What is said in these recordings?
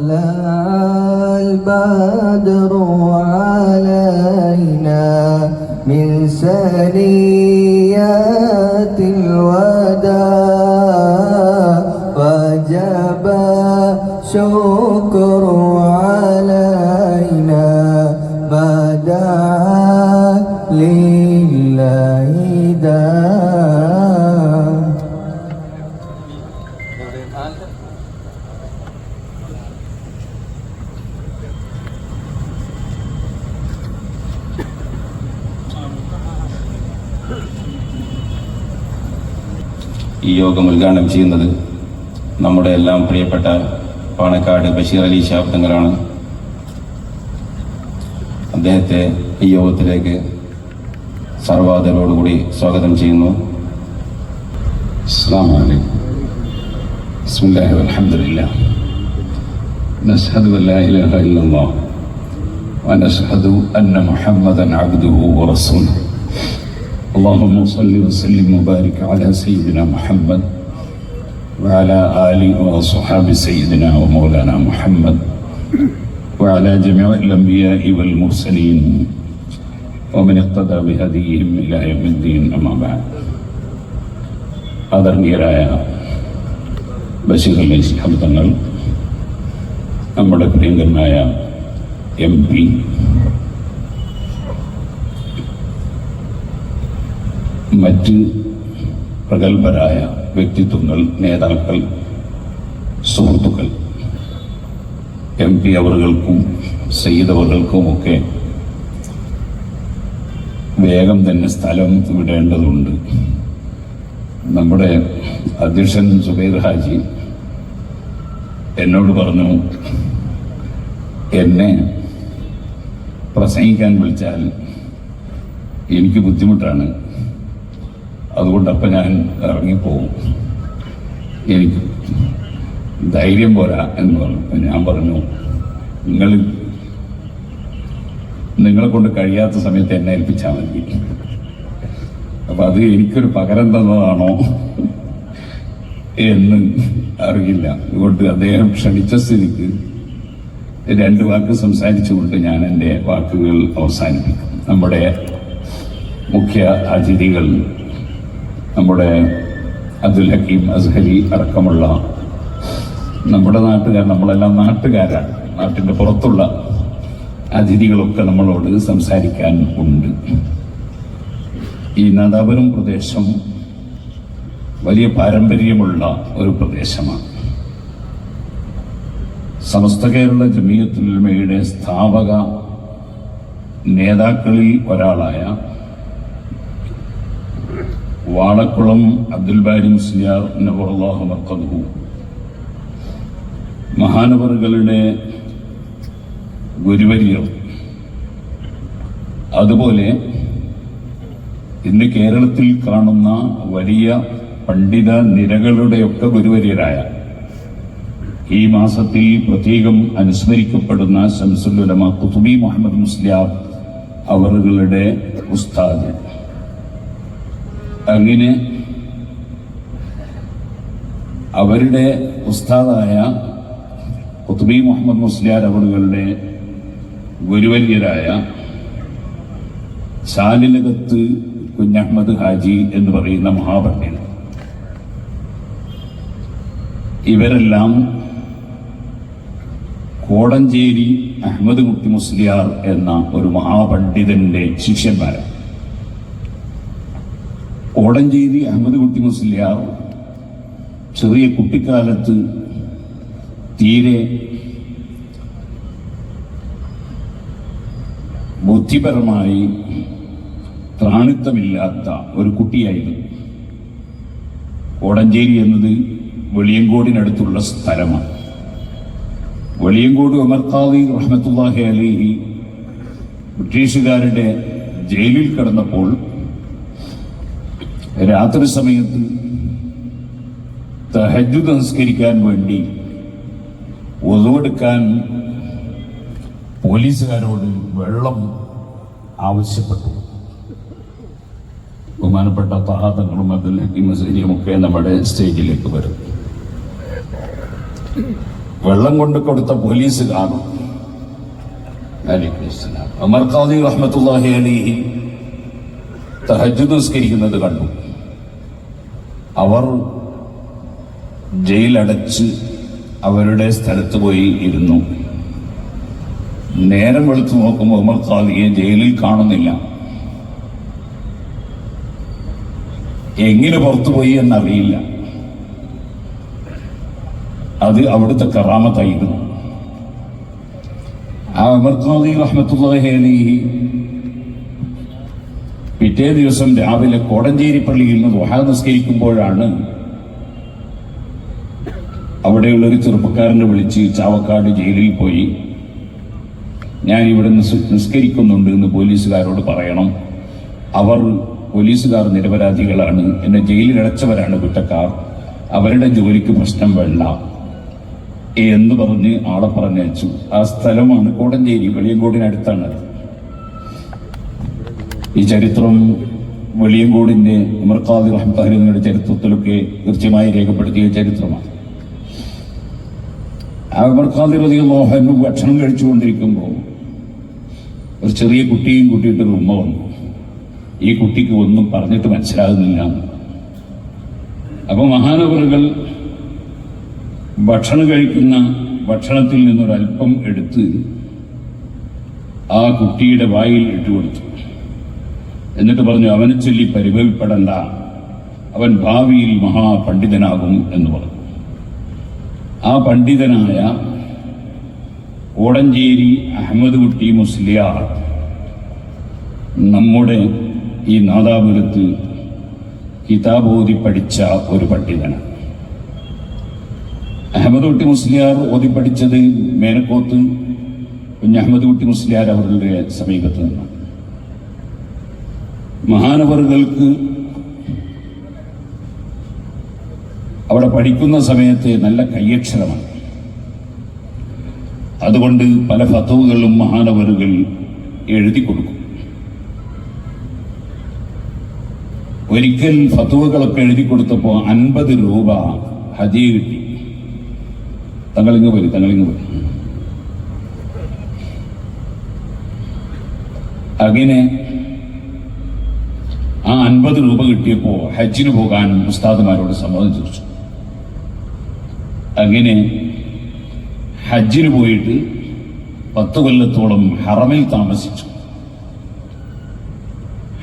طلع البدر علينا من سنيات ഈ യോഗം ഉദ്ഘാടനം ചെയ്യുന്നത് നമ്മുടെ എല്ലാം പ്രിയപ്പെട്ട പാണക്കാട് ബഷീർ അലി ഷാബ് തങ്ങളാണ് അദ്ദേഹത്തെ ഈ യോഗത്തിലേക്ക് സർവാദരോടുകൂടി സ്വാഗതം ചെയ്യുന്നു السلام عليكم بسم الله والحمد لله نشهد أن لا إله إلا الله ونشهد أن محمدا عبده ورسوله اللهم صل وسلم وبارك على سيدنا محمد وعلى آل وصحاب سيدنا ومولانا محمد وعلى جميع الأنبياء والمرسلين ومن اقتدى بهديهم إلى يوم الدين أما بعد ആദരണീയരായ ബഷീർ അലി ശിഹാബ് തങ്ങൾ നമ്മുടെ പ്രിയങ്കരനായ എം പി മറ്റ് പ്രഗത്ഭരായ വ്യക്തിത്വങ്ങൾ നേതാക്കൾ സുഹൃത്തുക്കൾ എം പി അവറുകൾക്കും സയ്യിദ് വേഗം തന്നെ സ്ഥലം വിടേണ്ടതുണ്ട്. നമ്മുടെ അധ്യക്ഷൻ സുബൈർ ഹാജി എന്നോട് പറഞ്ഞു എന്നെ പ്രസംഗിക്കാൻ വിളിച്ചാൽ എനിക്ക് ബുദ്ധിമുട്ടാണ്. അതുകൊണ്ടപ്പം ഞാൻ ഇറങ്ങിപ്പോവും. എനിക്ക് ധൈര്യം പോരാ എന്ന് പറഞ്ഞു. ഞാൻ പറഞ്ഞു നിങ്ങൾ നിങ്ങളെ കൊണ്ട് കഴിയാത്ത സമയത്ത് എന്നെ ഏൽപ്പിച്ചാൽ മതി. അപ്പൊ അത് എനിക്കൊരു പകരം തന്നതാണോ എന്ന് അറിയില്ല. അതുകൊണ്ട് അദ്ദേഹം ക്ഷണിച്ച സ്ഥിതിക്ക് രണ്ട് വാക്ക് സംസാരിച്ചുകൊണ്ട് ഞാൻ എന്റെ വാക്കുകൾ അവസാനിപ്പിക്കും. നമ്മുടെ മുഖ്യ അതിഥികൾ നമ്മുടെ അബ്ദുൽ ഹക്കീം അസ്ഹലി അടക്കമുള്ള നമ്മുടെ നാട്ടുകാർ നമ്മളെല്ലാം നാട്ടുകാരാണ്. നാട്ടിന്റെ പുറത്തുള്ള അതിഥികളൊക്കെ നമ്മളോട് സംസാരിക്കാൻ ഉണ്ട്. ഈ നാദാപുരം പ്രദേശം വലിയ പാരമ്പര്യമുള്ള ഒരു പ്രദേശമാണ്. സമസ്ത കേരള ജമീയത്തുൽമയുടെ സ്ഥാപക നേതാക്കളിൽ ഒരാളായ വാളക്കുളം അബ്ദുൽ ബാരി മുസ്ലിയാർ നബുറല്ലാഹു വർക്കതുഹു മഹാനവറുകളുടെ ഗുരുവര്യർ അതുപോലെ ഇന്ന് കേരളത്തിൽ കാണുന്ന വലിയ പണ്ഡിത നിരകളുടെയൊക്കെ ഗുരുവര്യരായ ഈ മാസത്തിൽ പ്രത്യേകം അനുസ്മരിക്കപ്പെടുന്ന ശംസുലുലമ കുതുബി മുഹമ്മദ് മുസ്ലിയാർ അവറുകളുടെ ഉസ്താദ്. അങ്ങനെ അവരുടെ ഉസ്താദായ കുത്തുബി മുഹമ്മദ് മുസ്ലിയാർ അവളുകളുടെ ഗുരുവര്യരായ ശാലിലകത്ത് കുഞ്ഞഹമ്മദ് ഹാജി എന്ന് പറയുന്ന മഹാപണ്ഡിതൻ. ഇവരെല്ലാം കോടഞ്ചേരി അഹമ്മദ് കുട്ടി മുസ്ലിയാർ എന്ന ഒരു മഹാപണ്ഡിതന്റെ ശിഷ്യന്മാരാണ്. കോടഞ്ചേരി അഹമ്മദ് കുട്ടി മുസ്ലിയാർ ചെറിയ കുട്ടിക്കാലത്ത് തീരെ ബുദ്ധിപരമായി ത്രാണിത്തമില്ലാത്ത ഒരു കുട്ടിയായിരുന്നു. കോടഞ്ചേരി എന്നത് വെളിയങ്കോടിനടുത്തുള്ള സ്ഥലമാണ്. വെളിയങ്കോട് ഉമർഖാദി റഹ്മത്തുല്ലാഹി അലിഹി ബ്രിട്ടീഷുകാരുടെ ജയിലിൽ കിടന്നപ്പോൾ രാത്രി സമയത്ത് തഹജു നമസ്കരിക്കാൻ വേണ്ടി ഒതുവെടുക്കാൻ പോലീസുകാരോട് വെള്ളം ആവശ്യപ്പെട്ടു. ബഹുമാനപ്പെട്ട ഹക്കീം മസീരിയും ഒക്കെ നമ്മുടെ സ്റ്റേജിലേക്ക് വരും. വെള്ളം കൊണ്ട് കൊടുത്ത പോലീസ് അമർ ഖാദി റഹ്മത്തുള്ളാഹി അലിഹി തഹജ്ജുദ് നിസ്കരിക്കുന്നത് കണ്ടു. അവർ ജയിലടച്ച് അവരുടെ സ്ഥലത്ത് പോയി ഇരുന്നു. നേരം വെളുത്തു നോക്കുമ്പോൾ ഉമർ ഖാദിയെ ജയിലിൽ കാണുന്നില്ല. എങ്ങനെ പുറത്തുപോയി എന്നറിയില്ല. അത് അവിടുത്തെ കറാമത്തായിരുന്നു. ആ ഉമർ ഖാദി റഹ്മത്തുള്ള പിറ്റേ ദിവസം രാവിലെ കോടഞ്ചേരി പള്ളിയിൽ നിന്ന് ദുഹാ നിസ്കരിക്കുമ്പോഴാണ് അവിടെയുള്ള ഒരു ചെറുപ്പക്കാരനെ വിളിച്ച് ചാവക്കാട് ജയിലിൽ പോയി. ഞാൻ ഇവിടെ നിസ്- നിസ്കരിക്കുന്നുണ്ട് എന്ന് പോലീസുകാരോട് പറയണം. അവർ പോലീസുകാർ നിരപരാധികളാണ്. എന്നെ ജയിലിൽ അടച്ചവരാണ് കുറ്റക്കാർ. അവരുടെ ജോലിക്ക് പ്രശ്നം വേണ്ട എന്ന് പറഞ്ഞ് ആളെ പറഞ്ഞയച്ചു. ആ സ്ഥലമാണ് കോടഞ്ചേരി വെളിയങ്കോടിനടുത്താണ് ഈ ചരിത്രം വെളിയങ്കോടിന്റെ ഉമർഖാദി റഹ്മത്താഹിന്റെ ചരിത്രത്തിലൊക്കെ കൃത്യമായി രേഖപ്പെടുത്തിയ ചരിത്രമാണ്. ആ ഉമർഖാദി റതിയുള്ളോഹനു ഭക്ഷണം കഴിച്ചുകൊണ്ടിരിക്കുമ്പോൾ ഒരു ചെറിയ കുട്ടിയും കൂട്ടിയിട്ട് ഒരു ഉമ്മ വന്നു. ഈ കുട്ടിക്ക് ഒന്നും പറഞ്ഞിട്ട് മനസ്സിലാകുന്നില്ല. അപ്പൊ മഹാനവറുകൾ ഭക്ഷണം കഴിക്കുന്ന ഭക്ഷണത്തിൽ നിന്നൊരല്പം എടുത്ത് ആ കുട്ടിയുടെ വായിൽ ഇട്ടുകൊടുത്തു. എന്നിട്ട് പറഞ്ഞു അവനെ ചൊല്ലി പരിഭവിപ്പെടണ്ട. അവൻ ഭാവിയിൽ മഹാപണ്ഡിതനാകും എന്ന് പറഞ്ഞു. ആ പണ്ഡിതനായ ഓടഞ്ചേരി അഹമ്മദ് കുട്ടി മുസ്ലിയാർ നമ്മുടെ ഈ നാദാപുരത്ത് കിതാബോധി പഠിച്ച ഒരു പണ്ഡിതനാണ്. അഹമ്മദ് കുട്ടി മുസ്ലിയാർ ഓതി പഠിച്ചത് മേനക്കോത്ത് കുഞ്ഞഹമ്മദ് കുട്ടി മുസ്ലിയാർ അവരുടെ സമീപത്ത് നിന്നാണ്. മഹാനവറുകൾക്ക് അവിടെ പഠിക്കുന്ന സമയത്ത് നല്ല കയ്യക്ഷരമാണ് അതുകൊണ്ട് പല ഫത്തുവുകളും മഹാനവറുകൾ എഴുതി കൊടുക്കും. ഒരിക്കൽ ഫത്തുവകളൊക്കെ എഴുതി കൊടുത്തപ്പോൾ അൻപത് രൂപ ഹദിയ കിട്ടി. തങ്ങളിങ്ങ് വരും തങ്ങളിങ്ങ് വരും. അങ്ങനെ ആ അൻപത് രൂപ കിട്ടിയപ്പോൾ ഹജ്ജിന് പോകാൻ ഉസ്താദുമാരോട് സമ്മതം ചോദിച്ചു. അങ്ങനെ ഹജ്ജിന് പോയിട്ട് പത്ത് കൊല്ലത്തോളം ഹറമിൽ താമസിച്ചു.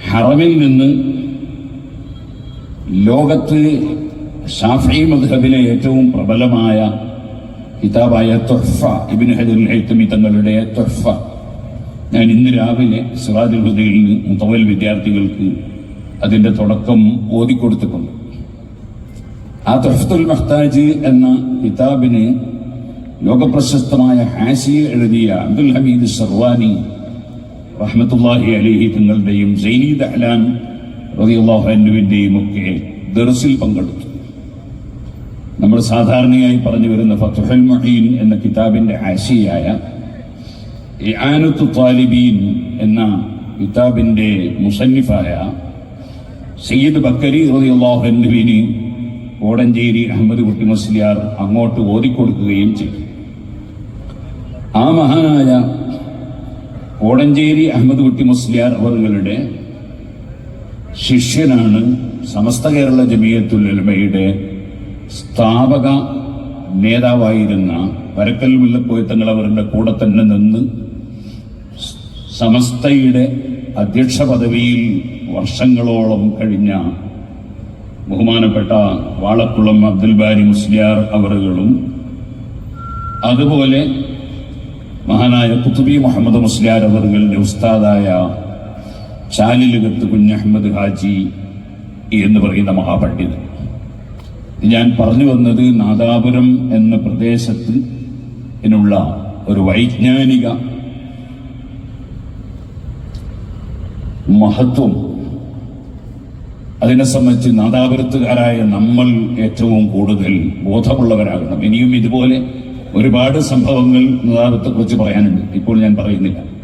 ഹറമിൽ നിന്ന് ലോകത്ത് ഷാഫി മദ്ഹബിലെ ഏറ്റവും പ്രബലമായ കിതാബായ തൊഹ്ഫ ഇബിൻ ഹജർ ഹൈത്തമി തങ്ങളുടെ തൊഹ്ഫ. ഞാൻ ഇന്ന് രാവിലെ സിറാജുൽ ഹുദയിൽ മുത്തവൽ വിദ്യാർത്ഥികൾക്ക് അതിന്റെ തുടക്കം ഓതിക്കൊടുത്തിട്ടുണ്ട്. ആ തൊഹ്ഫത്തുൽ മഹ്താജ് എന്ന കിതാബിന് ലോകപ്രശസ്തമായ ഹാസിയ എഴുതിയ അബ്ദുൽ ഹമീദ് സർവാനി റഹ്മത്തുല്ലാഹി അലിഹി തങ്ങളുടെയും ജൈനി ദഹ്ലാൻ റളിയല്ലാഹു അൻഹുവിന്റെയും ഒക്കെ ദർസിൽ പങ്കെടുത്തു. നമ്മൾ സാധാരണയായി പറഞ്ഞു വരുന്ന ഫത്തുഹൽ മഹീൻ എന്ന കിതാബിന്റെ ആശയായ ഇആനത്തു താലിബീൻ എന്ന കിതാബിന്റെ മുസന്നിഫായ സയ്യിദ് ബക്കരി റതിയുള്ളാഹുവിന് കോടഞ്ചേരി അഹമ്മദ് കുട്ടി മുസ്ലിയാർ അങ്ങോട്ട് ഓതിക്കൊടുക്കുകയും ചെയ്തു. ആ മഹാനായ കോടഞ്ചേരി അഹമ്മദ് കുട്ടി മുസ്ലിയാർ അവരുടെ ശിഷ്യനാണ് സമസ്ത കേരള ജമീയത്തുൽ ഉലമയുടെ സ്ഥാപക നേതാവായിരുന്ന വരക്കൽ തങ്ങൾ അവരുടെ കൂടെ തന്നെ നിന്ന് സമസ്തയുടെ അധ്യക്ഷ പദവിയിൽ വർഷങ്ങളോളം കഴിഞ്ഞ ബഹുമാനപ്പെട്ട വാളക്കുളം അബ്ദുൽ ബാരി മുസ്ലിയാർ അവറുകളും അതുപോലെ മഹാനായ കുത്തുബി മുഹമ്മദ് മുസ്ലിയാർ അവറുകളുടെ ഉസ്താദായ ചാലിലുകത്ത് കുഞ്ഞഹമ്മദ് ഹാജി എന്ന് പറയുന്ന മഹാപണ്ഡിതൻ. ഞാൻ പറഞ്ഞു വന്നത് നാദാപുരം എന്ന പ്രദേശത്ത് നുള്ള ഒരു വൈജ്ഞാനിക മഹത്വം. അതിനെ സംബന്ധിച്ച് നാദാപുരത്തുകാരായ നമ്മൾ ഏറ്റവും കൂടുതൽ ബോധമുള്ളവരാകണം. ഇനിയും ഇതുപോലെ ഒരുപാട് സംഭവങ്ങൾ നാദാപുരത്തെ കുറിച്ച് പറയാനുണ്ട്. ഇപ്പോൾ ഞാൻ പറയുന്നില്ല.